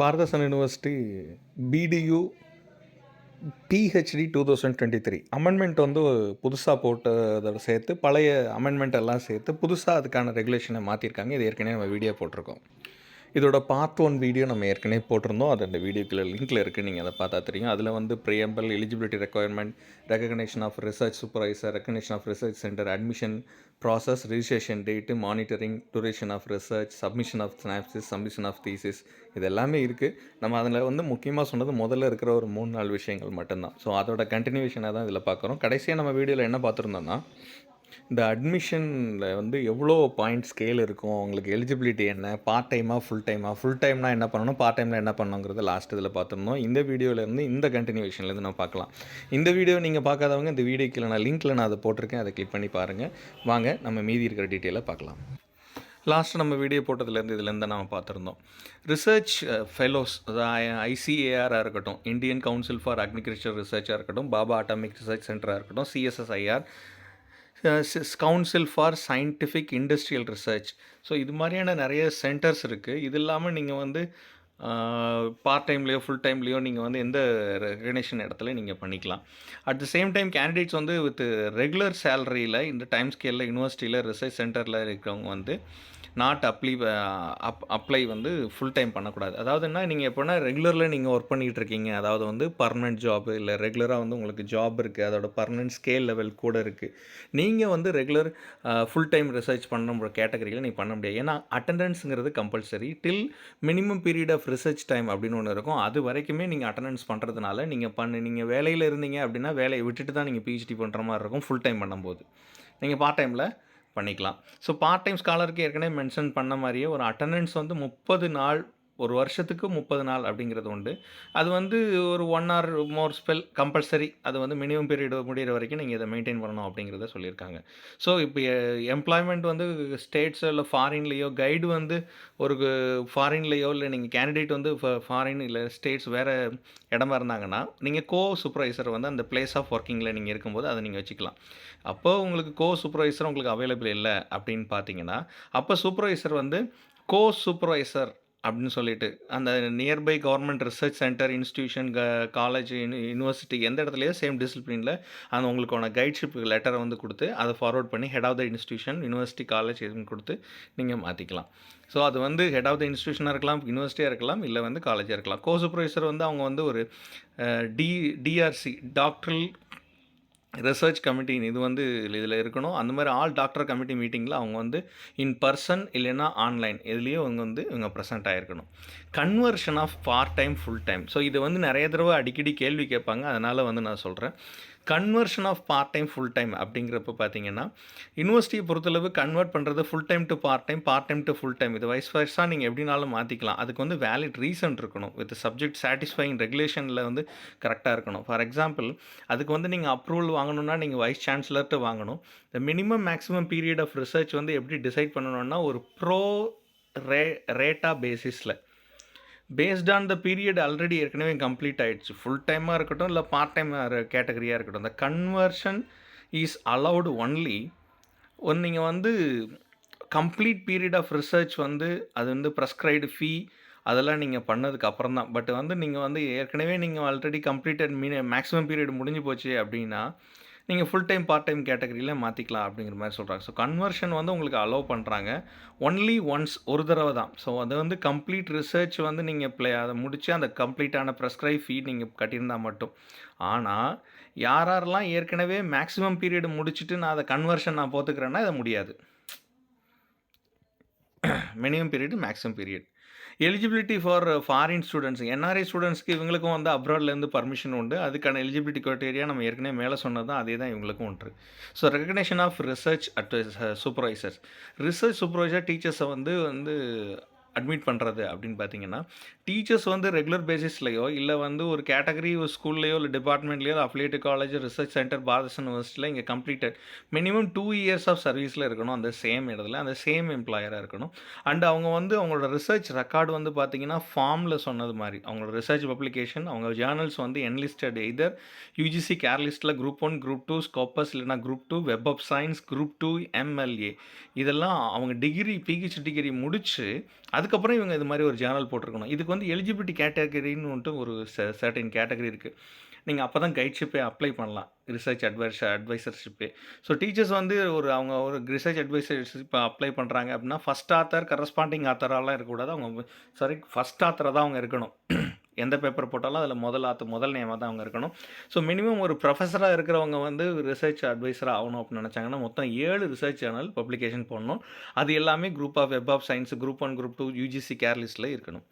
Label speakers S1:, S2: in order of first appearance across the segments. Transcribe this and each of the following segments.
S1: Bharathidasan university BDU PhD two thousand twenty three amendment வந்து புதுசாக போட்டதோட சேர்த்து பழைய அமெண்ட்மெண்ட் எல்லாம் சேர்த்து புதுசாக அதுக்கான ரெகுலேஷனை மாற்றிருக்காங்க இது ஏற்கனவே நம்ம வீடியோ போட்டிருக்கோம். இதோட பார்ட் ஒன் வீடியோ நம்ம ஏற்கனவே போட்டிருந்தோம். அது அந்த வீடியோக்குள்ள லிங்க்கில் இருக்குது நீங்கள் அதை பார்த்தா தெரியும். அதில் வந்து preamble eligibility requirement recognition of research supervisor recognition of research centre admission process registration date monitoring duration of research submission of synopsis submission of thesis இது எல்லாமே இருக்குது நம்ம அதில் வந்து முக்கியமாக சொன்னது முதல்ல இருக்கிற ஒரு மூணு நாலு விஷயங்கள் மட்டும்தான். ஸோ அதோட கண்டினியூஷனாக தான் இதில் பார்க்குறோம். கடைசியாக நம்ம வீடியோவில் என்ன பார்த்துருந்தோம்னா இந்த அட்மிஷனில் வந்து எவ்வளோ பாயிண்ட் ஸ்கேல் இருக்கும்? உங்களுக்கு எலிஜிபிலிட்டி என்ன? பார்ட் டைமாக ஃபுல் டைமாக ஃபுல் டைம்னா என்ன பண்ணணும்? பார்ட் டைமில் என்ன பண்ணணுங்கிறத லாஸ்ட் இதில் பார்த்துருந்தோம் இந்த வீடியோலேருந்து இந்த கண்டினியூஷன்லேருந்து நம்ம பார்க்கலாம். இந்த வீடியோ நீங்கள் பார்க்காதவங்க இந்த வீடியோக்கில் நான் லிங்க்கில் நான் அதை போட்டிருக்கேன். அதை கிளிக் பண்ணி பாருங்கள் வாங்க நம்ம மீதி இருக்கிற டீட்டெயிலை பார்க்கலாம். லாஸ்ட்டு நம்ம வீடியோ போட்டதுலேருந்து இதுலேருந்து நம்ம பார்த்துருந்தோம். ரிசர்ச் ஃபெலோஸ் uh, அதாவது ஐசிஏஆராக இருக்கட்டும் இந்தியன் கவுன்சில் ஃபார் அக்ரிகல்ச்சர் ரிசர்ச்சாக இருக்கட்டும் பாபா அட்டாமிக் ரிசர்ச் சென்டராக இருக்கட்டும் CSIR council for scientific industrial research so இது மாதிரியான நிறைய சென்டர்ஸ் இருக்குது இது இல்லாமல் நீங்கள் வந்து பார்ட் டைம்லேயோ ஃபுல் டைம்லேயோ நீங்கள் வந்து எந்த ரெகனேஷன் இடத்துல நீங்கள் பண்ணிக்கலாம். At the same time candidates வந்து வித் ரெகுலர் சேலரியில் இந்த டைம் ஸ்கேலில் யூனிவர்சிட்டியில் ரிசர்ச் சென்டரில் இருக்கிறவங்க வந்து நாட் அப்ளி அப் அப்ளை வந்து ஃபுல் டைம் பண்ணக்கூடாது. அதாவது என்ன நீங்கள் எப்போனா ரெகுலரில் நீங்கள் ஒர்க் பண்ணிகிட்டு இருக்கீங்க அதாவது வந்து பர்மனெண்ட் ஜாப் இல்லை ரெகுலராக வந்து உங்களுக்கு ஜாப் இருக்குது அதோட பர்மனெண்ட் ஸ்கேல் லெவல் கூட இருக்குது நீங்கள் வந்து ரெகுலர் ஃபுல் டைம் ரிசர்ச் பண்ண கேட்டகரியில் நீங்கள் பண்ண முடியாது. ஏன்னா அட்டண்டன்ஸுங்கிறது compulsory till minimum period of research time அப்படின்னு ஒன்று இருக்கும். அது வரைக்குமே நீங்கள் அட்டண்டன்ஸ் பண்ணுறதுனால நீங்கள் பண்ணு நீங்கள் வேலையில் இருந்தீங்க அப்படின்னா வேலையை விட்டுட்டு தான் நீங்கள் பிஹெச்டி பண்ணுற மாதிரி இருக்கும் ஃபுல் டைம் பண்ணும்போது. நீங்கள் பார்ட் டைமில் பண்ணிக்கலாம். ஸோ பார்ட் டைம் ஸ்காலருக்கு ஏற்கனவே மென்ஷன் பண்ண மாதிரியே ஒரு அட்டண்டன்ஸ் வந்து முப்பது நாள் ஒரு வருஷத்துக்கு முப்பது நாள் அப்படிங்கிறது உண்டு. அது வந்து ஒரு one or more spell compulsory அது வந்து மினிமம் பீரியட் முடிகிற வரைக்கும் நீங்கள் இதை மெயின்டைன் பண்ணணும் அப்படிங்கிறத சொல்லியிருக்காங்க. ஸோ இப்போ எம்ப்ளாய்மெண்ட் வந்து ஸ்டேட்ஸோ இல்லை ஃபாரின்லேயோ கைடு வந்து ஒரு ஃபாரின்லேயோ இல்லை நீங்கள் கேண்டிடேட் வந்து ஃபாரின் இல்லை ஸ்டேட்ஸ் வேறு இடமா இருந்தாங்கன்னா நீங்கள் கோ சூப்பர்வைசர் வந்து அந்த பிளேஸ் ஆஃப் ஒர்க்கிங்கில் நீங்கள் இருக்கும்போது அதை நீங்கள் வச்சுக்கலாம். அப்போ உங்களுக்கு கோ சூப்பர்வைசர் உங்களுக்கு அவைலபிள் இல்லை அப்படின்னு பார்த்தீங்கன்னா அப்போ சூப்பர்வைசர் வந்து கோ சூப்பர்வைசர் அப்படின்னு சொல்லிட்டு. அந்த nearby government research centre institution college university எந்த இடத்துலையோ சேம் டிசிப்ளினில் அந்த உங்களுக்கான கைட்ஷிப் லெட்டரை வந்து கொடுத்து அதை ஃபார்வர்ட் பண்ணி head of the institution university college எதுவும் கொடுத்து நீங்கள் மாற்றிக்கலாம் ஸோ அது வந்து ஹெட் ஆஃப் த இன்ஸ்டியூஷனாக இருக்கலாம் யூனிவர்சிட்டியாக இருக்கலாம் இல்லை வந்து காலேஜாக இருக்கலாம். கோ சூப்பர்வைசர் வந்து அவங்க வந்து ஒரு D DRC doctoral research committee இது வந்து இதில் இருக்கணும். அந்த மாதிரி ஆல் டாக்டர் கமிட்டி மீட்டிங்கில் அவங்க வந்து இன் பர்சன் இல்லைன்னா ஆன்லைன் இதுலேயும் அவங்க வந்து இவங்க present ஆகிருக்கணும் conversion of part time full time so இது வந்து நிறைய தடவை அடிக்கடி கேள்வி கேட்பாங்க. அதனால் வந்து நான் சொல்கிறேன் conversion of part time full time அப்படிங்கிறப்ப பார்த்தீங்கன்னா யூனிவர்சிட்டியை பொறுத்தளவு கன்வெர்ட் பண்ணுறது full time to part time part time to full time இது வைஸ் வைஸாக நீங்கள் எப்படினாலும் மாற்றிக்கலாம் அதுக்கு வந்து வேலிட் ரீசன் இருக்கணும். வித் சப்ஜெக்ட் சாட்டிஸ்ஃபைங் ரெகுலேஷனில் வந்து கரெக்டாக இருக்கணும். ஃபார் எக்ஸாம்பிள் அதுக்கு வந்து நீங்கள் அப்ரூவல் வாங்கணும்னா நீங்கள் வைஸ் சான்சலர்கிட்ட வாங்கணும். இந்த minimum maximum period of research வந்து எப்படி டிசைட் பண்ணணும்னா ஒரு ப்ரோ ரே ரேட்டா பேசிஸில் based on the period already ஏற்கனவே கம்ப்ளீட் ஆகிடுச்சு ஃபுல் டைமாக இருக்கட்டும் இல்லை பார்ட் டைம் கேட்டகரியாக இருக்கட்டும் இந்த conversion is allowed only one நீங்கள் வந்து கம்ப்ளீட் பீரியட் ஆஃப் ரிசர்ச் வந்து அது வந்து ப்ரெஸ்க்ரைடு ஃபீ அதெல்லாம் நீங்கள் பண்ணதுக்கு அப்புறம் தான் பட் வந்து நீங்கள் வந்து ஏற்கனவே நீங்கள் already completed mean maximum period முடிஞ்சு போச்சு அப்படின்னா நீங்கள் ஃபுல் டைம் பார்ட் டைம் கேட்டகரியில் மாற்றிக்கலாம் அப்படிங்கிற மாதிரி சொல்கிறாங்க ஸோ கன்வர்ஷன் வந்து உங்களுக்கு அலோவ் பண்ணுறாங்க ஒன்லி ஒன்ஸ் ஒரு தடவை தான். ஸோ அது வந்து கம்ப்ளீட் ரிசர்ச் வந்து நீங்கள் ப்ளே அதை முடித்து அந்த கம்ப்ளீட்டான ப்ரெஸ்கிரைப் ஃபீ நீங்கள் கட்டியிருந்தால் மட்டும். ஆனால் யாரெல்லாம் ஏற்கனவே மேக்ஸிமம் பீரியட் முடிச்சுட்டு நான் அதை கன்வர்ஷன் நான் போத்துக்கிறேன்னா இதை முடியாது. Minimum period maximum period eligibility for foreign students NRI ஸ்டூடெண்ட்ஸ்க்கு இவங்களுக்கும் வந்து அப்ராட்லேருந்து பர்மிஷன் உண்டு. அதுக்கான எலிஜிபிலிட்டி க்ரைட்டேரியா நம்ம ஏற்கனவே மேலே சொன்னது தான் அதே தான் இவங்களுக்கும் உண்டு. So recognition of research at supervisors research supervisor டீச்சர்ஸை வந்து வந்து அட்மிட் பண்ணுறது அப்படின்னு பார்த்தீங்கன்னா டீச்சர்ஸ் வந்து ரெகுலர் பேசிஸ்லையோ இல்லை வந்து ஒரு கேட்டகரி ஒரு ஸ்கூல்லையோ இல்லை டிபார்ட்மெண்ட்லையோ affiliate college research centre Bharathidasan யூனிவர்சிட்டியில் இங்கே completed minimum two years of சர்வீஸில் இருக்கணும் அந்த சேம் இடத்துல அந்த சேம் எம்ப்ளாயராக இருக்கணும். அண்ட் அவங்க வந்து அவங்களோட ரிசர்ச் ரெக்கார்டு வந்து பார்த்தீங்கன்னா ஃபார்மில் சொன்னது மாதிரி. அவங்களோட ரிசர்ச் பப்ளிகேஷன் அவங்க ஜேர்னல்ஸ் வந்து enlisted either UGC கேர்லிஸ்ட்டில் group one group two Scopus இல்லைனா group two web of science group two MLA இதெல்லாம் அவங்க டிகிரி பிஹெச் டிகிரி முடித்து அது அதுக்கப்புறம் இவங்க இது மாதிரி ஒரு ஜேர்னல் போட்டிருக்கணும். இதுக்கு வந்து எலிஜிபிலிட்டி கேட்டகரின்னு வந்துட்டு ஒரு சர்டன் கேட்டகரி இருக்குது நீங்கள் அப்போ தான் கைட்ஷிப்பே அப்ளை பண்ணலாம். ரிசர்ச் அட்வைஸ் அட்வைசர்ஷிப்பே ஸோ டீச்சர்ஸ் வந்து ஒரு அவங்க ஒரு ரிசர்ச் அட்வைசர்ஷிப் அப்ளை பண்ணுறாங்க அப்படின்னா ஃபஸ்ட் ஆத்தர் கரஸ்பாண்டிங் ஆத்தராலாம் இருக்கக்கூடாது. அவங்க சாரி ஃபஸ்ட் ஆத்தராக தான் அவங்க இருக்கணும். எந்த பேப்பர் போட்டாலும் அதில் முதல் ஆத்து முதல் நேமாக தான் அவங்க இருக்கணும். ஸோ மினிமம் ஒரு ப்ரொஃபஸராக இருக்கிறவங்க வந்து ரிசர்ச் அட்வைஸராக ஆகணும் அப்படின்னு நினச்சாங்கன்னா மொத்தம் ஏழு ரிசர்ச் சேனல் பப்ளிகேஷன் போடணும். அது எல்லாமே group of web of science group one group two UGC கேர்லிஸ்ட்டில் இருக்கணும்.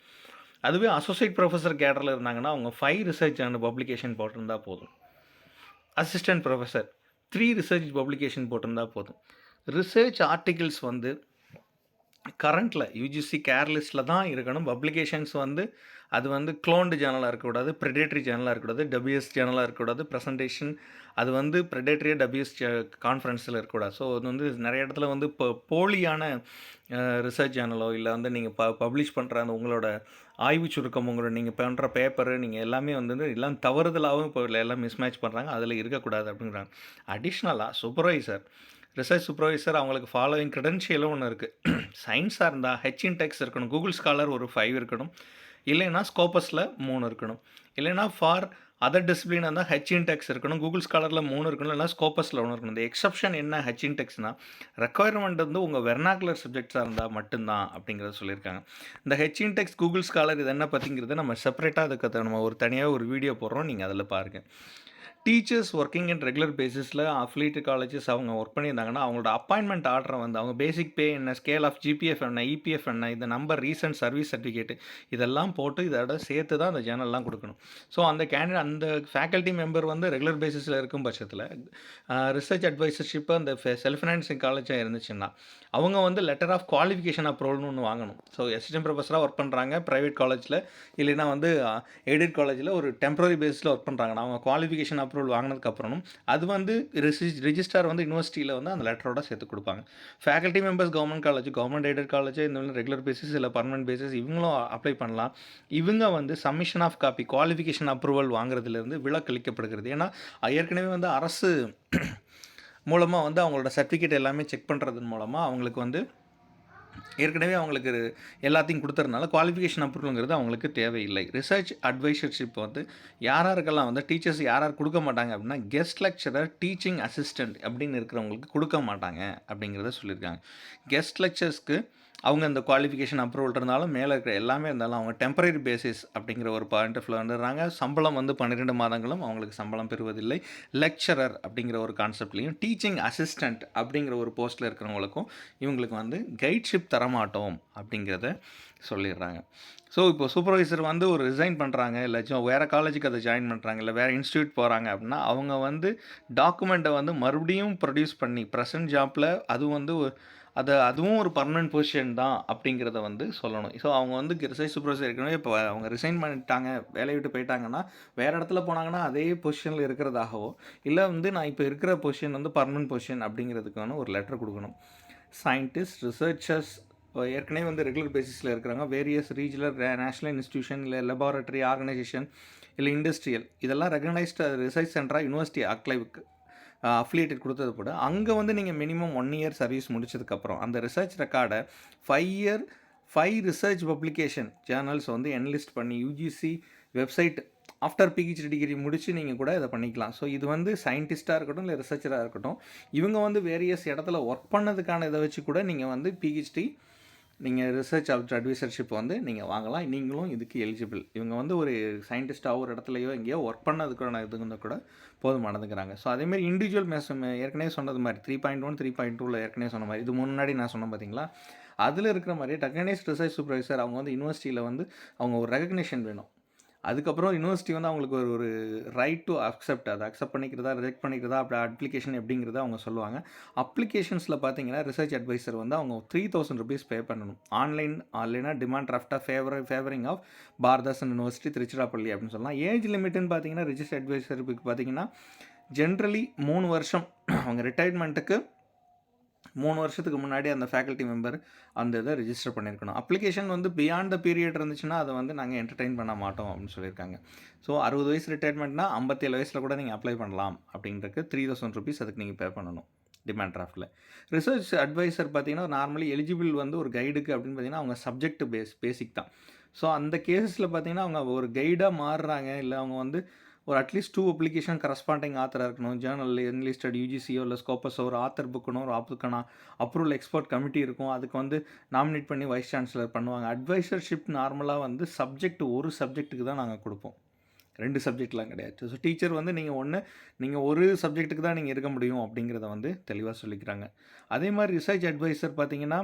S1: அதுவே அசோசியேட் ப்ரொஃபஸர் கேடரில் இருந்தாங்கன்னா அவங்க ஃபைவ் ரிசர்ச் சேனல் பப்ளிகேஷன் போட்டிருந்தா போதும். Assistant professor three research publication போட்டிருந்தா போதும். ரிசர்ச் ஆர்டிகிள்ஸ் வந்து கரண்ட்டில் யூஜிசி கேர்லிஸ்ட்டில் தான் இருக்கணும். பப்ளிகேஷன்ஸ் வந்து அது வந்து க்ளோன்டு சேனலாக இருக்கக்கூடாது ப்ரெடேட்ரி சேனலாக இருக்கக்கூடாது டபிள்யூஎஸ் சேனலாக இருக்கக்கூடாது ப்ரெசன்டேஷன் அது வந்து ப்ரெடேட்ரியாக டபிள்யூஎஸ் கான்ஃபரன்ஸில் இருக்கக்கூடாது. ஸோ அது வந்து நிறைய இடத்துல வந்து இப்போ போலியான ரிசர்ச் சேனலோ இல்லை வந்து நீங்கள் ப பப்ளிஷ் பண்ணுற அந்த உங்களோட ஆய்வு சுருக்கம் உங்களோட நீங்கள் பண்ணுற பேப்பரு நீங்கள் எல்லாமே வந்து எல்லாம் தவறுதலாகவும் இப்போ எல்லாம் மிஸ்மேட்ச் பண்ணுறாங்க அதில் இருக்கக்கூடாது அப்படிங்கிறாங்க. அடிஷ்னலாக சூப்பர்வைசர் ரிசர்ச் சூப்பர்வைசர் அவங்களுக்கு ஃபாலோவிங் க்ரெடென்ஷியலும் ஒன்று இருக்குது சயின்ஸாக இருந்தால் ஹெச்இன் டெக்ஸ் இருக்கணும். கூகுள் ஸ்காலர் ஒரு ஃபைவ் இருக்கணும். இல்லைன்னா ஸ்கோப்பஸில் மூணு இருக்கணும். இல்லைன்னா ஃபார் அதர் டிசிப்ளின் இருந்தால் ஹெச் இன்டெக்ஸ் இருக்கணும். கூகுள் ஸ்காலரில் மூணு இருக்கணும். இல்லைனா ஸ்கோப்பஸில் ஒன்று இருக்கணும். இந்த எக்ஸப்ஷன் என்ன ஹெச் டெக்ஸ்னால் ரெக்குவயர்மெண்ட் வந்து உங்கள் வெர்னாக்குலர் சப்ஜெக்ட்ஸாக இருந்தால் மட்டும்தான் அப்படிங்கிறத சொல்லியிருக்காங்க. இந்த ஹெச் இன்டெக்ஸ் கூகுள் ஸ்காலர் இது என்ன பற்றிங்கிறத நம்ம செப்பரேட்டாக அதுக்கு நம்ம ஒரு தனியாக ஒரு வீடியோ போடுறோம். நீங்கள் அதில் பாருங்கள் டீச்சர்ஸ் ஒர்க்கிங் இன் ரெகுலர் பேசிஸில் அஃபிலியேட்டட் காலேஜஸ் அவங்க ஒர்க் பண்ணியிருந்தாங்கன்னா அவங்களோட அப்பாயின்மெண்ட் ஆர்டரை வந்து அவங்க பேசிக் பே என்ன ஸ்கேல் ஆஃப் ஜிபிஎஃப் என்ன இபிஎஃப் என்ன இந்த நம்பர் ரீசன்ட் சர்வீஸ் சர்டிஃபிகேட் இதெல்லாம் போட்டு இதோட சேர்த்து தான் அந்த ஜேர்னல்லாம் கொடுக்கணும். ஸோ அந்த கேண்டிடேட் அந்த ஃபேக்கல்ட்டி மெம்பர் வந்து ரெகுலர் பேசிஸில் இருக்கும் பட்சத்தில் ரிசர்ச் அட்வைசர்ஷிப்பு அந்த செல்ஃப் ஃபினான்சிங் காலேஜாக இருந்துச்சுன்னா அவங்க வந்து லெட்டர் ஆஃப் குவாலிஃபிகேஷன் அப்ரூவல்னு ஒன்று வாங்கணும். ஸோ அசிஸ்டன்ட் ப்ரொஃபஸராக ஒர்க் பண்ணுறாங்க ப்ரைவேட் காலேஜில் இல்லைன்னா வந்து எய்டட் காலேஜில் ஒரு டெம்பரரி பேஸில் ஒர்க் பண்ணுறாங்கன்னா அவங்க குவாலிஃபிகேஷன் அப் அப்ரூவல் வாங்கினதுக்கப்புறம் அது வந்து ரிஜிஸ்டார் வந்து யூனிவர்சிட்டியில் வந்து அந்த லெட்டரோட சேர்த்து கொடுப்பாங்க. Faculty members government college government aided college இந்த மாதிரி ரெகுலர் பேசிஸ் இல்லை பர்மனன்ட் பேசிஸ் இவங்களும் அப்ளை பண்ணலாம். இவங்க வந்து submission of copy qualification approval வாங்குறதுலேருந்து விலக்களிக்கப்படுகிறது. ஏன்னா ஏற்கனவே வந்து அரசு மூலமாக வந்து அவங்களோட சர்டிஃபிகேட் எல்லாமே செக் பண்ணுறதன் மூலமாக அவங்களுக்கு வந்து ஏற்கனவே அவங்களுக்கு எல்லாத்தையும் கொடுத்துறதுனால குவாலிஃபிகேஷன் அப்ரூவலுங்கிறது அவங்களுக்கு தேவையில்லை. ரிசர்ச் அட்வைசர்ஷிப் வந்து யார் யாருக்கெல்லாம் வந்து டீச்சர்ஸ் யார் கொடுக்க மாட்டாங்க அப்படின்னா கெஸ்ட் லெக்சரர் டீச்சிங் அசிஸ்டண்ட் அப்படின்னு இருக்கிறவங்களுக்கு கொடுக்க மாட்டாங்க அப்படிங்கிறத சொல்லியிருக்காங்க. கெஸ்ட் லெக்சர்ஸ்க்கு அவங்க இந்த குவாலிஃபிகேஷன் அப்ரூவல் இருந்தாலும் மேலே இருக்கிற எல்லாமே இருந்தாலும் அவங்க டெம்பரரி பேசிஸ் அப்படிங்கிற ஒரு பாயிண்ட் ஆஃப்ல வந்துடுறாங்க. சம்பளம் வந்து பன்னிரெண்டு மாதங்களும் அவங்களுக்கு சம்பளம் பெறுவதில்லை. லெக்சரர் அப்படிங்கிற ஒரு கான்செப்ட்லேயும் டீச்சிங் அசிஸ்டண்ட் அப்படிங்கிற ஒரு போஸ்ட்டில் இருக்கிறவங்களுக்கும் இவங்களுக்கு வந்து கைட்ஷிப் தரமாட்டோம் அப்படிங்கிறத சொல்லிடுறாங்க. ஸோ இப்போ சூப்பர்வைசர் வந்து ஒரு ரிசைன் பண்ணுறாங்க இல்லை வேறு காலேஜுக்கு அதை ஜாயின் பண்ணுறாங்க இல்லை வேறு இன்ஸ்டியூட் போகிறாங்க அப்படின்னா அவங்க வந்து டாக்குமெண்ட்டை வந்து மறுபடியும் ப்ரொடியூஸ் பண்ணி ப்ரெசன்ட் ஜாப்பில் அது வந்து அது அதுவும் ஒரு பர்மனன்ட் பொசிஷன் தான் அப்படிங்கிறத வந்து சொல்லணும். ஸோ அவங்க வந்து ரிசை சூப்பர்வைசர் ஏற்கனவே இப்போ அவங்க ரிசைன் பண்ணிட்டாங்க வேலையை விட்டு போயிட்டாங்கன்னா வேறு இடத்துல போனாங்கன்னா அதே பொசிஷனில் இருக்கிறதாகவோ இல்லை வந்து நான் இப்போ இருக்கிற பொசிஷன் வந்து பர்மனன்ட் பொசிஷன் அப்படிங்கிறதுக்கான ஒரு லெட்டர் கொடுக்கணும். சயின்டிஸ்ட் ரிசர்ச்சர்ஸ் ஏற்கனவே வந்து ரெகுலர் பேசிஸில் இருக்கிறாங்க வேரியஸ் ரீஜனல் நேஷனல் இன்ஸ்டியூஷன் இல்லை லெபார்டரி ஆர்கனைசேஷன் இல்லை இண்டஸ்ட்ரியல் இதெல்லாம் ரெகனைஸ்டு ரிசர்ச் சென்டராக யூனிவர்சிட்டி அக்ளைவுக்கு அஃபிலியேட்டட் கொடுத்தது கூட. அங்கே வந்து நீங்கள் மினிமம் ஒன் இயர் சர்வீஸ் முடிச்சதுக்கப்புறம் அந்த ரிசர்ச் ரெக்கார்டை five year five research publication journals வந்து என்லிஸ்ட் பண்ணி UGC website after PhD degree முடித்து நீங்கள் கூட இதை பண்ணிக்கலாம். ஸோ இது வந்து சயின்டிஸ்ட்டாக இருக்கட்டும் இல்லை ரிசர்ச்சராக இருக்கட்டும் இவங்க வந்து வேரியஸ் இடத்துல ஒர்க் பண்ணதுக்கான இதை வச்சு கூட நீங்கள் வந்து பிஹெச்டி நீங்கள் ரிசர்ச் அட்வைசர்ஷிப் வந்து நீங்கள் வாங்கலாம். நீங்களும் இதுக்கு எலிஜிபிள் இவங்க வந்து ஒரு சயின்டிஸ்ட்டாக ஒரு இடத்துலையோ எங்கேயோ ஒர்க் பண்ணதுக்கான இதுங்க கூட போதுமானதுங்கிறாங்க. ஸோ அதேமாதிரி இண்டிவிஜுவல் மேஸ் ஏற்கனவே சொன்னது மாதிரி three point one three point டூவில் ஏற்கனவே சொன்ன மாதிரி. இது முன்னாடி நான் சொன்னேன் பார்த்தீங்களா அதில் இருக்கிற மாதிரி டெக்னைஸ் ரிசர்ச் சூப்பர்வைசர் அவங்க வந்து யூனிவர்சிட்டியில் வந்து அவங்க ஒரு ரெகக்னேஷன் வேணும். அதுக்கப்புறம் யூனிவர்சிட்டி வந்து அவங்களுக்கு ஒரு ஒரு ரைட் டு அக்செப்ட் அதை அக்செப்ட் பண்ணிக்கிறதா ரிஜெக்ட் பண்ணிக்கிறதா அப்படி அப்ளிகேஷன் எப்படிங்கிறத அவங்க சொல்லுவாங்க. அப்ளிகேஷன்ஸில் பார்த்தீங்கன்னா ரிசர்ச் அட்வைசர் வந்து அவங்க த்ரீ தௌசண்ட் ருபீஸ் பே பண்ணணும். ஆன்லைன் இல்லைனா demand டிராஃப்டாக favour favouring of Bharathidasan university Tiruchirappalli அப்படின்னு சொல்லலாம். ஏஜ் லிமிட்டுன்னு பார்த்தீங்கன்னா ரிஜிஸ்டர் அட்வைசருக்கு பார்த்தீங்கன்னா ஜென்ரலி மூணு வருஷம் அவங்க ரிட்டையர்மெண்ட்டுக்கு மூணு வருஷத்துக்கு முன்னாடி அந்த ஃபேக்கல்ட்டி மெம்பர் அந்த இதை ரிஜிஸ்டர் பண்ணியிருக்கணும். அப்ளிகேஷன் வந்து பியாண்ட் த பீரியட் இருந்துச்சுன்னா அதை வந்து நாங்கள் என்டர்டெயின் பண்ண மாட்டோம் அப்படின்னு சொல்லியிருக்காங்க. ஸோ அறுபது வயசு ரிட்டையர்மெண்ட்னா ஐம்பத்தேழு வயசில் கூட நீங்கள் அப்ளை பண்ணலாம் அப்படின்றக்கு த்ரீ தௌசண்ட் ருபீஸ் அதுக்கு நீங்கள் பே பண்ணணும் டிமாண்ட் டிராஃப்ட்டில் ரிசர்ச் அட்வைசர் பார்த்தீங்கன்னா நார்மலி எலிஜிபிள் வந்து ஒரு கைடுக்கு அப்படின்னு பார்த்தீங்கன்னா அவங்க சப்ஜெக்ட் பேஸ் பேசிக் தான். ஸோ அந்த கேஸஸில் பார்த்தீங்கன்னா அவங்க ஒரு கைடாக மாறுறாங்க இல்லை அவங்க வந்து ஒரு at least two application corresponding ஆத்தராக இருக்கணும். ஜேர்னல் என்லிஸ்டட் யூஜிசியோ இல்லை ஸ்கோப்பஸோ ஒரு ஆத்தர் புக்கணும் ஒரு ஆப்புக்கான அப்ரூவல் எக்ஸ்பர்ட் கமிட்டி இருக்கும். அதுக்கு வந்து நாமினேட் பண்ணி வைஸ் சான்சலர் பண்ணுவாங்க. அட்வைசர்ஷிப் நார்மலாக வந்து சப்ஜெக்ட் ஒரு சப்ஜெக்ட்டுக்கு தான் நாங்கள் கொடுப்போம். ரெண்டு சப்ஜெக்ட்லாம் கிடையாது. ஸோ டீச்சர் வந்து நீங்கள் ஒன்று நீங்கள் ஒரு சப்ஜெக்ட்டுக்கு தான் நீங்கள் இருக்க முடியும் அப்படிங்கிறத வந்து தெளிவாக சொல்லிக்கிறாங்க. அதே மாதிரி ரிசர்ச் அட்வைசர் பார்த்தீங்கன்னா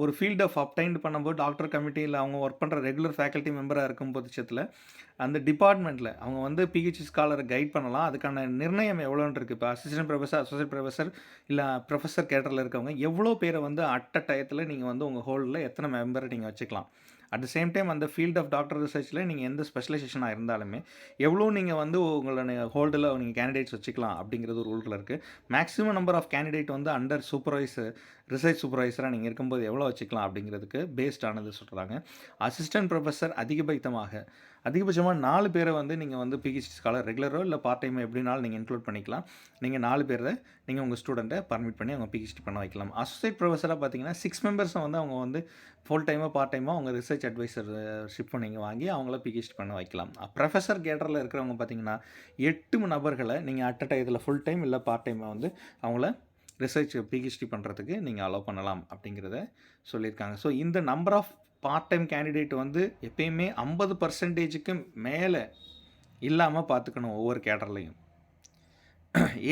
S1: ஒரு ஃபீல்ட் ஆஃப் அப்டைன்ட் பண்ணும்போது டாக்டர் கமிட்டியில் அவங்க ஒர்க் பண்ணுற ரெகுலர் ஃபேக்கல்ட்டி மெம்பராக இருக்கும் பட்சத்தில் அந்த டிபார்ட்மெண்ட்டில் அவங்க வந்து பிஹெச்சி ஸ்காலரை கைட் பண்ணலாம். அதுக்கான நிர்ணயம் எவ்வளோன்னு இருக்குது இப்போ அசிஸ்டன்ட் ப்ரொஃபஸர் அசோசியேட் ப்ரொஃபஸர் இல்லை ப்ரொஃபஸர் கேட்டரில் இருக்கவங்க எவ்வளோ பேரை வந்து அட்ட டயத்தில் நீங்கள் வந்து உங்கள் ஹோல்டில் எத்தனை மெம்பரை நீங்கள் வச்சுக்கலாம்? அட் த சேம் டைம் அந்த ஃபீல்ட் ஆஃப் டாக்டர் ரிசர்ச்சில் நீங்கள் எந்த ஸ்பெஷலைசேஷனாக இருந்தாலுமே எவ்வளோ நீங்கள் வந்து உங்களோட ஹோல்டில் நீங்கள் கேண்டிடேட்ஸ் வச்சுக்கலாம் அப்படிங்கிறது ஒரு ரூல்கில் இருக்குது மேக்ஸிமம் நம்பர் ஆஃப் கேண்டிடேட் வந்து அண்டர் சூப்பர்வைசர் ரிசர்ச் சூப்பர்வைசராக நீங்கள் இருக்கும்போது எவ்வளோ வச்சுக்கலாம் அப்படிங்கிறதுக்கு பேஸ்ட் ஆனது சொல்கிறாங்க அசிஸ்டன்ட் ப்ரொஃபஸர் அதிகபட்சமாக அதிகபட்சமாக நாலு பேரை வந்து நீங்கள் வந்து பிஹெச்டி ஸ்காலர் ரெகுலரோ இல்லை பார்ட் டைம் எப்படினாலும் நீங்கள் இன்க்ளூட் பண்ணிக்கலாம். நீங்கள் நாலு பேரை நீங்கள் உங்கள் ஸ்டூடெண்ட்டை பர்மிட் பண்ணி அவங்க பிஹெச்டி பண்ண வைக்கலாம். அசோசியேட் ப்ரொஃபஸராக பார்த்தீங்கன்னா சிக்ஸ் மெம்பர்ஸை வந்து அவங்க வந்து ஃபுல் டைமாக பார்ட் டைமாக அவங்க ரிசர்ச் அட்வைசர் நீங்கள் வாங்கி அவங்கள பிஹெச்டி பண்ண வைக்கலாம். ப்ரொஃபஸர் கேட்டரில் இருக்கிறவங்க பார்த்தீங்கன்னா எட்டு நபர்களை நீங்கள் அட் அ டயத்தில் ஃபுல் டைம் இல்லை பார்ட் டைமாக வந்து அவங்கள ரிசர்ச் பிஹெச்டி பண்ணுறதுக்கு நீங்கள் அலோவ் பண்ணலாம் அப்படிங்கிறத சொல்லியிருக்காங்க. ஸோ இந்த number of part time candidate வந்து எப்பயுமே ஐம்பது பர்சன்டேஜுக்கு மேலே இல்லாமல் பார்த்துக்கணும் ஒவ்வொரு கேடர்லையும்.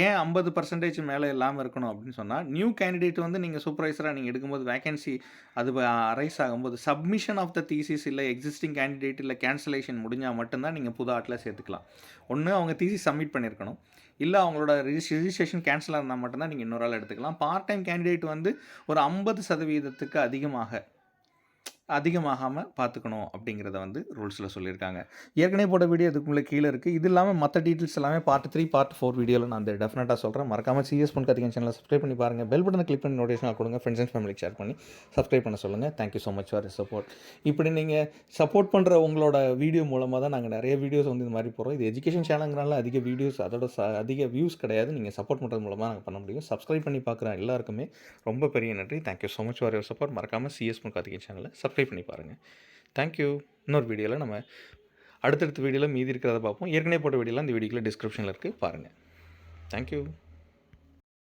S1: ஏன் ஐம்பது பர்சன்டேஜ் மேலே இல்லாமல் இருக்கணும் அப்படின்னு சொன்னால் நியூ கேண்டிடேட் வந்து நீங்கள் சூப்பர்வைசராக நீங்கள் எடுக்கும்போது வேகன்சி அது அரைஸ் ஆகும்போது சப்மிஷன் ஆஃப் த தீசிஸ் இல்லை எக்ஸிஸ்டிங் கேண்டிடேட் இல்லை கேன்சலேஷன் முடிஞ்சால் மட்டும்தான் நீங்கள் புது ஆட்டில் சேர்த்துக்கலாம். ஒன்று அவங்க தீசிஸ் சப்மிட் பண்ணியிருக்கணும் இல்லை அவங்களோட ரிஜிஸ்ட்ரேஷன் கேன்சல் இருந்தால் மட்டும்தான் நீங்கள் இன்னொரு ஆள் எடுத்துக்கலாம். பார்ட் டைம் கேண்டிடேட் வந்து ஒரு ஐம்பது சதவீதத்துக்கு அதிகமாக அதிகமாகாமல் பார்த்துக்கணும் அப்படிங்கிறத வந்து ரூல்ஸில் சொல்லியிருக்காங்க. ஏற்கனவே போட்ட வீடியோ இதுக்குள்ளே கீழே இருக்குது இது இல்லாமல் மற்ற டீட்டெயில்ஸ் எல்லாமே பார்ட் த்ரீ பார்ட் ஃபோர் வீடியோவில் நான் அந்த டெஃபினட்டாக சொல்கிறேன் மறக்காமல் சீரியஸ் பொன் கத்திகன் சேனலில் சப்ஸ்கிரைப் பண்ணி பாருங்கள் பெல் பட்டனை கிளிக் பண்ணி நோட்டிஃபிகேஷன் கொடுங்க. ஃப்ரெண்ட்ஸ் அண்ட் ஃபேமிலிக்கு ஷேர் பண்ணி சப்ஸ்கிரைப் பண்ண சொல்லுங்கள் thank you so much for support இப்படி நீங்கள் சப்போர்ட் பண்ணுற உங்களோட வீடியோ மூலமாக தான் நாங்கள் நிறைய வீடியோஸ் வந்து இந்த மாதிரி போகிறோம் இது எஜுகேஷன் சேனல்ங்கிறனால அதிக வீடியோஸ் அதோட ச அதிக வியூஸ் கிடையாது. நீங்கள் சப்போர்ட் பண்ணுறது மூலமாக நாங்கள் பண்ண முடியும். சப்ஸ்கிரைப் பண்ணி பார்க்குற எல்லாருக்குமே ரொம்ப பெரிய நன்றி. Thank you so much for your support மறக்காமல் சிஎஸ் முன் கார்த்திகை சேனலில் சப் சப்ஸ்கிரைப் பண்ணி பாருங்கள் தேங்க்யூ இன்னொரு வீடியோவில் நம்ம அடுத்தடுத்த வீடியோவில் மீதி இருக்கிறத பார்ப்போம். ஏற்கனவே போட்ட வீடியோலாம் இந்த வீடியோவில் டிஸ்கிரிப்ஷனில் இருக்குது பாருங்கள் தேங்க்யூ